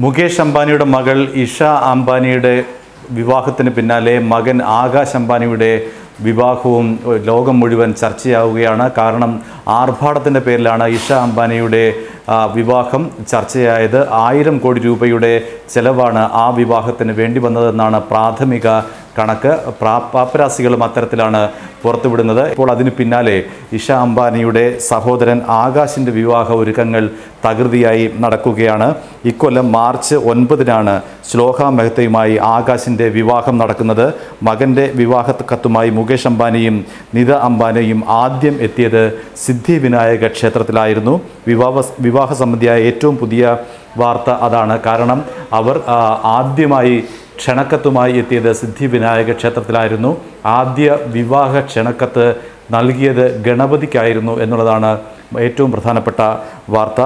മുകേഷ് അംബാനിയുടെ മകൾ ഇഷ അംബാനിയുടെ വിവാഹത്തിന് പിന്നാലെ മകൻ ആകാശ് അംബാനിയുടെ വിവാഹവും ലോകം മുഴുവൻ ചർച്ചയാവുകയാണ്. കാരണം ആർഭാടത്തിന്റെ പേരിലാണ് ഇഷ അംബാനിയുടെ വിവാഹം ചർച്ചയായത്. ആയിരം കോടി രൂപയുടെ ചെലവാണ് ആ വിവാഹത്തിന് വേണ്ടി വന്നതെന്നാണ് പ്രാഥമിക കണക്ക് പ്രാ പാപ്പരാസികളും അത്തരത്തിലാണ് പുറത്തുവിടുന്നത്. ഇപ്പോൾ അതിന് പിന്നാലെ ഇഷ അംബാനിയുടെ സഹോദരൻ ആകാശിന്റെ വിവാഹ ഒരുക്കങ്ങൾ തകൃതിയായി നടക്കുകയാണ്. ഇക്കൊല്ലം മാർച്ച് ഒൻപതിനാണ് ശ്ലോഹ മെഹ്തയുമായി ആകാശിന്റെ വിവാഹം നടക്കുന്നത്. മകന്റെ വിവാഹ കത്തുമായി മുകേഷ് അംബാനിയും നിത അംബാനിയും ആദ്യം എത്തിയത് സിദ്ധി വിനായക ക്ഷേത്രത്തിലായിരുന്നു. വിവാഹ വിവാഹ സംബന്ധിയായ ഏറ്റവും പുതിയ വാർത്ത അതാണ്. കാരണം അവർ ആദ്യമായി ക്ഷണക്കത്തുമായി എത്തിയത് സിദ്ധി വിനായക ക്ഷേത്രത്തിലായിരുന്നു. ആദ്യ വിവാഹ ക്ഷണക്കത്ത് നൽകിയത് ഗണപതിക്കായിരുന്നു എന്നുള്ളതാണ് ഏറ്റവും പ്രധാനപ്പെട്ട വാർത്ത.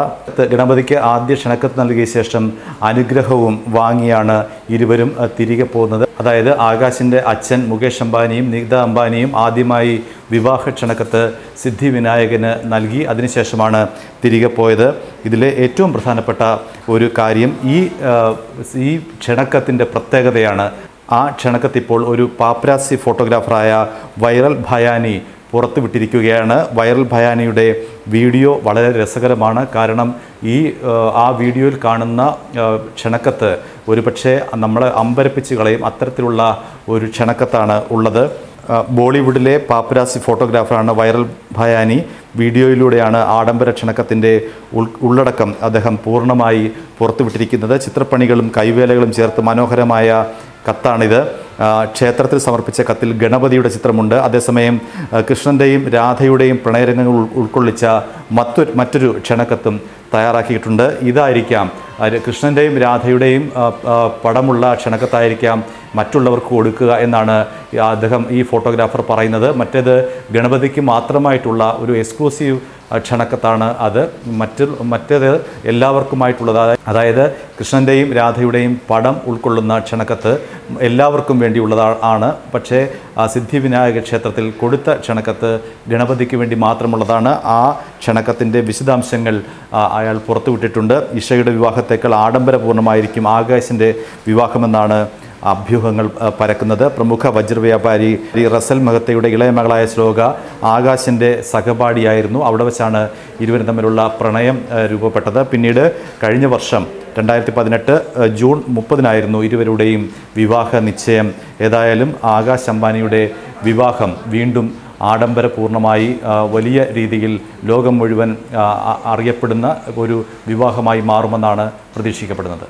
ഗണപതിക്ക് ആദ്യ ക്ഷണക്കത്ത് നൽകിയ ശേഷം അനുഗ്രഹവും വാങ്ങിയാണ് ഇരുവരും തിരികെ പോകുന്നത്. അതായത് ആകാശിന്റെ അച്ഛൻ മുകേഷ് അംബാനിയും നികിത അംബാനിയും ആദ്യമായി വിവാഹ ക്ഷണക്കത്ത് സിദ്ധി വിനായകന് നൽകി. അതിനുശേഷമാണ് തിരികെ പോയത്. ഇതിലെ ഏറ്റവും പ്രധാനപ്പെട്ട ഒരു കാര്യം ഈ ഈ ക്ഷണക്കത്തിന്റെ പ്രത്യേകതയാണ്. ആ ക്ഷണക്കത്തിപ്പോൾ ഒരു പാപ്രാസി ഫോട്ടോഗ്രാഫറായ വൈറൽ ഭയാനി പുറത്തു വിട്ടിരിക്കുകയാണ് വൈറൽ ഭയാനിയുടെ വീഡിയോ വളരെ രസകരമാണ്. കാരണം ഈ ആ, വീഡിയോയിൽ കാണുന്ന ക്ഷണക്കത്ത് ഒരുപക്ഷെ നമ്മളെ അമ്പരപ്പിച്ച് കളയും. അത്തരത്തിലുള്ള ഒരു ക്ഷണക്കത്താണ് ഉള്ളത്. ബോളിവുഡിലെ പാപ്പരാസി ഫോട്ടോഗ്രാഫറാണ് വൈറൽ ഭയാനി. വീഡിയോയിലൂടെയാണ് ആഡംബര ക്ഷണക്കത്തിന്റെ ഉള്ളടക്കം അദ്ദേഹം പൂർണമായി പുറത്തുവിട്ടിരിക്കുന്നത്. ചിത്രപ്പണികളും കൈവേലകളും ചേർത്ത് മനോഹരമായ കത്താണിത്. ക്ഷേത്രത്തിൽ സമർപ്പിച്ച കത്തിൽ ഗണപതിയുടെ ചിത്രമുണ്ട്. അതേസമയം കൃഷ്ണന്റെയും രാധയുടെയും പ്രണയരംഗങ്ങൾ ഉൾക്കൊള്ളിച്ച മറ്റൊരു മറ്റൊരു ക്ഷണക്കത്തും തയ്യാറാക്കിയിട്ടുണ്ട്. ഇതായിരിക്കാം. കൃഷ്ണന്റെയും രാധയുടെയും പടമുള്ള ക്ഷണക്കത്തായിരിക്കാം മറ്റുള്ളവർക്ക് കൊടുക്കുക എന്നാണ് അദ്ദേഹം ഈ ഫോട്ടോഗ്രാഫർ പറയുന്നത്. മറ്റേത് ഗണപതിക്ക് മാത്രമായിട്ടുള്ള ഒരു എക്സ്ക്ലൂസീവ് ക്ഷണക്കത്താണ് അത്. മറ്റ് മറ്റേത് എല്ലാവർക്കുമായിട്ടുള്ളത്. അതായത് കൃഷ്ണന്റെയും രാധയുടെയും പടം ഉൾക്കൊള്ളുന്ന ക്ഷണക്കത്ത് എല്ലാവർക്കും വേണ്ടിയുള്ളതാണ് പക്ഷേ സിദ്ധി വിനായക ക്ഷേത്രത്തിൽ കൊടുത്ത ക്ഷണക്കത്ത് ഗണപതിക്ക് വേണ്ടി മാത്രമുള്ളതാണ്. ആ ക്ഷണക്കത്തിന്റെ വിശദാംശങ്ങൾ അയാൾ പുറത്തുവിട്ടിട്ടുണ്ട്. ഇഷയുടെ വിവാഹത്തേക്കാൾ ആഡംബരപൂർണമായിരിക്കും ആകാശിന്റെ വിവാഹമെന്നാണ് അഭ്യൂഹങ്ങൾ പരക്കുന്നത്. പ്രമുഖ വജ്രവ്യാപാരി റസൽ മഹത്തയുടെ ഇളയ മകളായ ശ്ലോക ആകാശിന്റെ സഹപാഠിയായിരുന്നു. അവിടെ വെച്ചാണ് ഇരുവരും തമ്മിലുള്ള പ്രണയം രൂപപ്പെട്ടത്. പിന്നീട് കഴിഞ്ഞ വർഷം രണ്ടായിരത്തി പതിനെട്ട് ജൂൺ മുപ്പതിനായിരുന്നു ഇരുവരുടെയും വിവാഹ നിശ്ചയം. ഏതായാലും ആകാശ് അംബാനിയുടെ വിവാഹം വീണ്ടും ആഡംബരപൂർണമായി വലിയ രീതിയിൽ ലോകം മുഴുവൻ അറിയപ്പെടുന്ന ഒരു വിവാഹമായി മാറുമെന്നാണ് പ്രതീക്ഷിക്കപ്പെടുന്നത്.